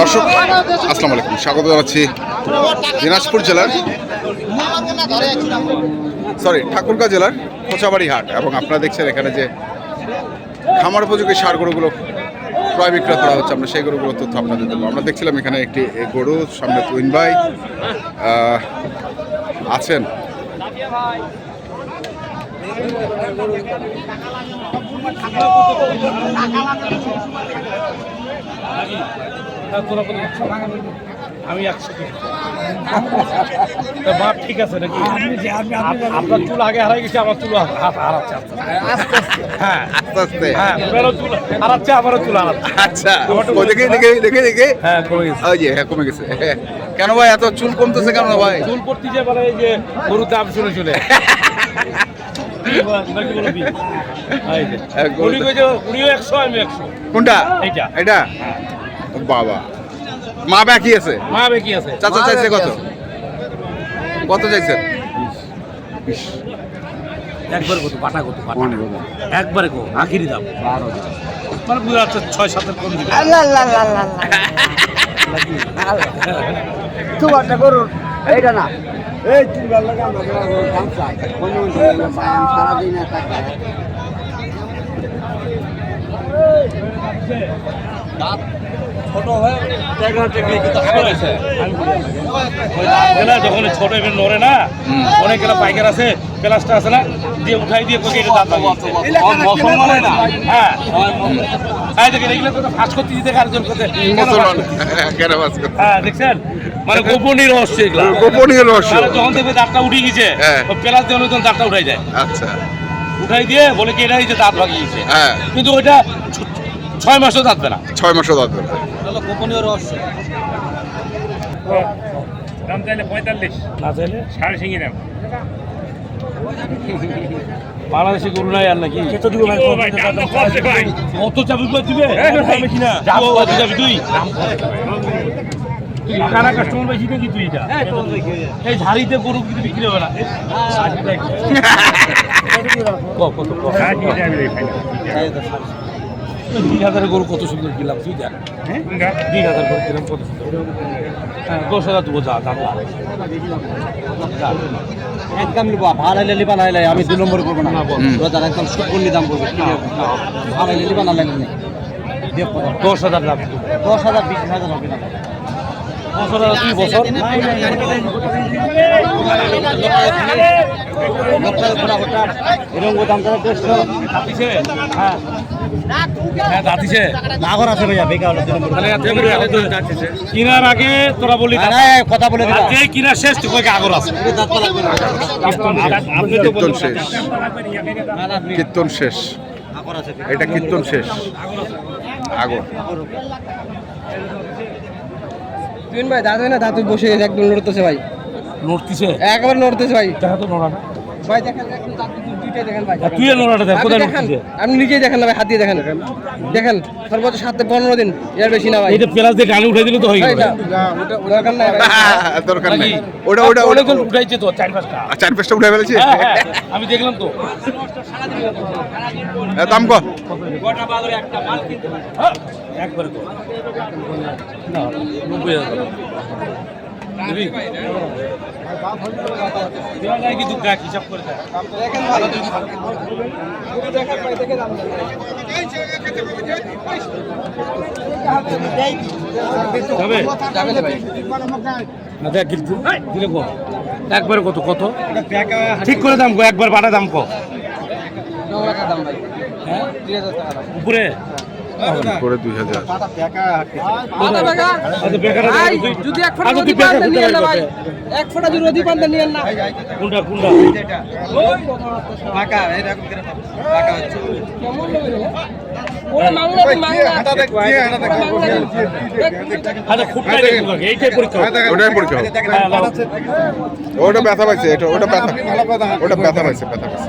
দর্শক, আসসালামু আলাইকুম। স্বাগত জানাচ্ছি দিনাজপুর জেলার সরি ঠাকুরগাঁ জেলার কোচাবাড়ি হাট এবং আপনারা দেখছেন এখানে যে খামার উপযোগী সার গরুগুলো ক্রয় বিক্রয় করা হচ্ছে। আমরা সেই গরুগুলোর তথ্য আপনাদের দেবো। আমরা দেখছিলাম এখানে একটি গরু, সামনে তুইন ভাই আছেন। আমি একশো বাপ ঠিক আছে নাকি? আপনার চুল আগে হারাই গেছে আমার চুল হাত হারাচ্ছে। হ্যাঁ। আস্তে আস্তে। হ্যাঁ চুল হারাচ্ছে আমারও চুল হারাচ্ছে। আচ্ছা। দেখে দেখে দেখে দেখে। হ্যাঁ কমে গেছে। ওই যে হ্যাঁ কমে গেছে। কেন ভাই এত চুল কমতেছে কেন ভাই? চুল পড়তে যে বলে এই যে গরু দাম শুনে শুনে। কোনটা? এইটা। এটা বাবা। মা বাকি আছে? মা বে আছে। চাচা চাইছে কত? কত চাইছেন একবার কত? পাটা কত? একবারে কো আখিরি দাম। মানে বুঝা যাচ্ছে ছয় সাতের কম দিবে। তোমারটা করুন এইটা না এই তিন বার লাগে আমরা দাম চাই। কোনো সারাদিন ছোট হয়ে যখন ছোট নড়ে না অনেক পাইকার আছে প্লাস্টার আছে না? দিয়ে উঠাই দিয়ে কোকে এটা দাঁত লাগিয়েছে। না। হ্যাঁ। দেখেন এগুলো কথা ফাঁস করতে দিতে আরেকজন কথা মুসলমান। করতে? হ্যাঁ দেখছেন? মানে গোপনীয় রহস্য এগুলো। গোপনীয় রহস্য। যখন দেখবে দাঁতটা উঠে গেছে হ্যাঁ। প্লাস দিয়ে তখন দাঁতটা উঠাই যায় আচ্ছা। উঠাই দিয়ে বলে কি এটা এই যে দাঁত ভাগিয়েছে হ্যাঁ। কিন্তু ওইটা ছয় মাসও দাঁতবে না। ছয় মাসও দাঁত বেরোবে। গোপনীয় রহস্য। দাম চাইলে পঁয়তাল্লিশ। না চাইলে? সাড়ে সিঙ্গি দাম। বাংলাদেশে গরু নাই আর নাকি? কত চাবি দিবে? বেশি না যাব কত যাবি তুই কারা কাস্টমার বেশি নাকি তুই এটা? এই ঝাড়িতে গরু কিন্তু বিক্রি হবে না। কত দুই হাজারের গরু কত সুন্দর কিনলাম তুই দেখ? দুই হাজার গরু কিনলাম কত সুন্দর হ্যাঁ দশ হাজার দেবো যা দাম একদম নিবো ভাড়া লেলি বানাইলে আমি দু নম্বর করব না। রোজার একদম সুপন্নি দাম করব ভাড়া লেলি বানালে দশ হাজার দাম দশ হাজার বিশ হাজার হবে না দশ দুই বছর এরকম দাম তারা দেড়শো হ্যাঁ হ্যাঁ কিনার আগে তোরা দাঁত- কথা বলে আর কিনা শেষ আগর আছে। না আপনি কীর্তন শেষ। কীর্তন শেষ। এটা কীর্তন শেষ। আগর। তুই ভাই দাদু না? দাদু বসে একদম লড়তেছে ভাই। নড়তিছে? একবার লড়তেছে ভাই। দেখা তো নড়া ভাই দেখেন আপনি নিজেই দেখেন না ভাই দেখেন। দেখেন। সর্বোচ্চ সাত পনেরো দিন এর বেশি না প্লাস দিয়ে টানে উঠাই দিলে তো হয়ে গেল। দরকার নাই ওটা ওটা ওটা কোন তো চার পাঁচটা। চার পাঁচটা হ্যাঁ, হ্যাঁ, হ্যাঁ, একবার একবারে কত কত? ঠিক করে দাম কো একবার বাটা দাম কো। টাকা দাম ভাই। হ্যাঁ? উপরে? করে দুই হাজার। যদি এক ফোঁটা পান্তা নিয়ে না ভাই এক ফোঁটা যদি পান্তা নিয়ে না। কোনটা কোনটা? এরকম করে হচ্ছে। কেমন। ওটা ব্যথা পাইছে এটা ওটা ব্যথা ওটা ব্যথা পাইছে ব্যথা পাইছে।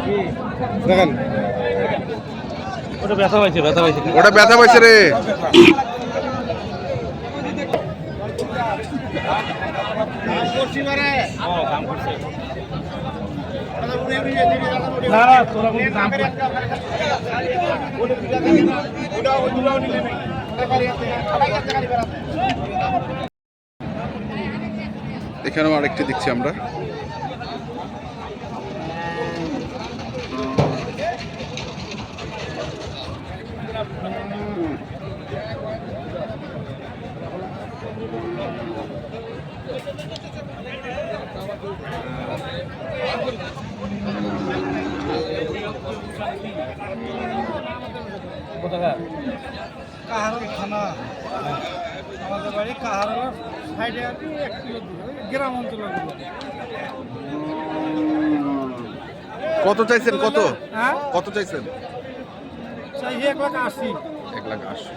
দেখেন ওটা ব্যথা পাইছে ব্যথা পাইছে। ওটা ব্যথা পাইছে রে। এখানেও আরেকটি দেখছি আমরা। কাহারল থানা আমাদের বাড়ি কাহারল সাইডে আর কি এক কিলো দূরে গ্রাম অঞ্চলের কত চাইছেন? কত? হ্যাঁ? কত চাইছেন? চাইছি এক লাখ আশি। এক লাখ আশি।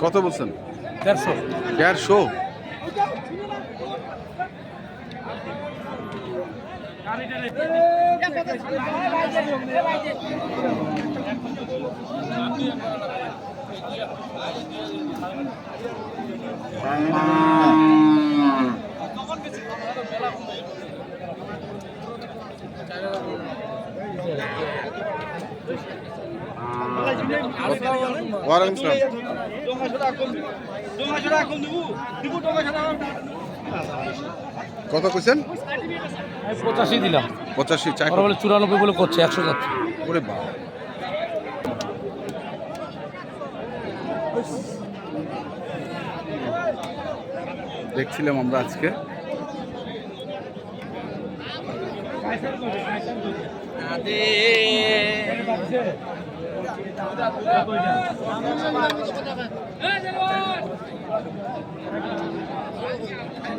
কত বলছেন? দেড়শো। দেড়শো? ওয়ালাইকুম আসসালাম কত কইছেন পঁচাশি দিলাম। পঁচাশি চাই বলে চুরানব্বই বলে করছে একশো যাচ্ছে। ওরে বাবা। দেখছিলাম আমরা আজকে।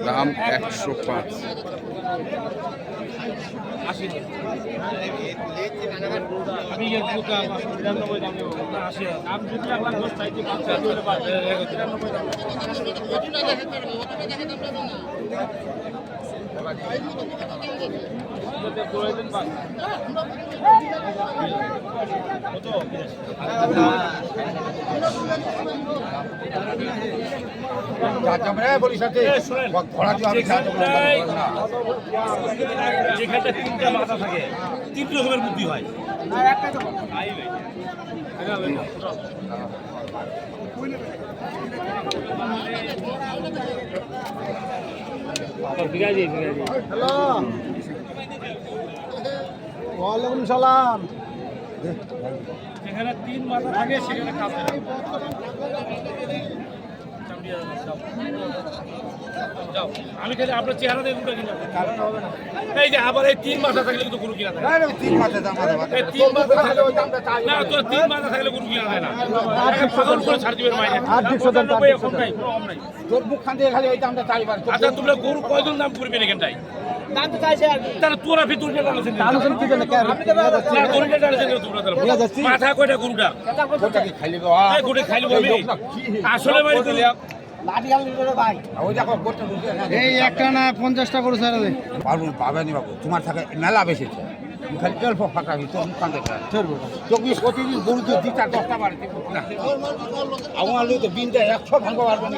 দাম একশো পাঁচ। আমি তিনটা মাথা থাকে তিন রকমের বুদ্ধি হয়। হ্যালো। ওয়ালাইকুম সালাম। যেখানে তিন মাথা থাকে সেখানে কাজ যাও। আমি খালি আপনার চেহারা দিয়ে দুটো কিনা এই যে আবার এই তিন মাথা থাকলে কিন্তু গরু কিনা থাকে তিন মাসে দাম এই তিন মাথা থাকলে না তোর তিন মাথা থাকলে গরু কিনা থাকে না। পাগল করে ছাড় দিবেন মাইনে নাই তোর মুখ খান দিয়ে খালি ওই দামটা চাইবার। আচ্ছা তোমরা গরু কয়জন দাম করবেন এখানটায়? তোরা তোমরা তাহলে মাথা কয়টা গরুটা আসলে গরু এই একটা না পঞ্চাশটা করে ছাড়া দে। পারব না, পাবে নি বাবু তোমার থাকে মেলা বেশি আছে। খালি অল্প ফাঁকা কি তোর চব্বিশ পঁচিশ গরু তো দুটা দশটা বাড়ি আমার লোক তো বিনটা একশো পারব না।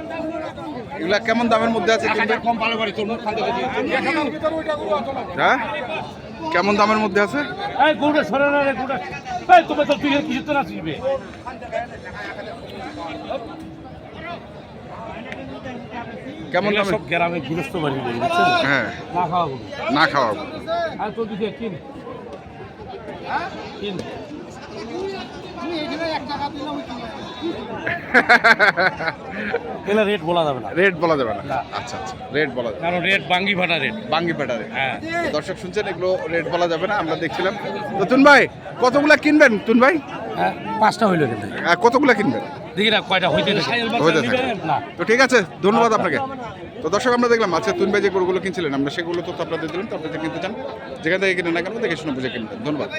এগুলা কেমন দামের মধ্যে আছে। হ্যাঁ? কেমন দামের মধ্যে আছে? তো তো কেমন সব গ্রামে গৃহস্থ বাড়ি হ্যাঁ। না খাওয়া না খাওয়াবো আর তোর দিকে কিন। কিন। এগুলো রেট বলা যাবে না। রেট বলা যাবে না। আচ্ছা আচ্ছা। রেট বলা যাবে কারণ রেট বাঙ্গি ফাটা রেট বাঙ্গি প্যাটারে হ্যাঁ। দর্শক শুনছেন এগুলো রেট বলা যাবে না আমরা দেখছিলাম। তো তুন ভাই কতগুলা কিনবেন? তুন ভাই? হ্যাঁ, পাঁচটা হইল কিন্তু। কতগুলা কিনবেন? দেখি না কয়টা হইতে না। তো ঠিক আছে ধন্যবাদ আপনাকে। তো দর্শক আমরা দেখলাম আজকে তুন ভাই যে গরুগুলো কিনছিলেন আমরা সেগুলো তো আপনাদের দিলাম তো আপনাদের কিনতে চান। যেখান থেকে কিনে না কেন দেখে শুনে বুঝে কিনবেন। ধন্যবাদ।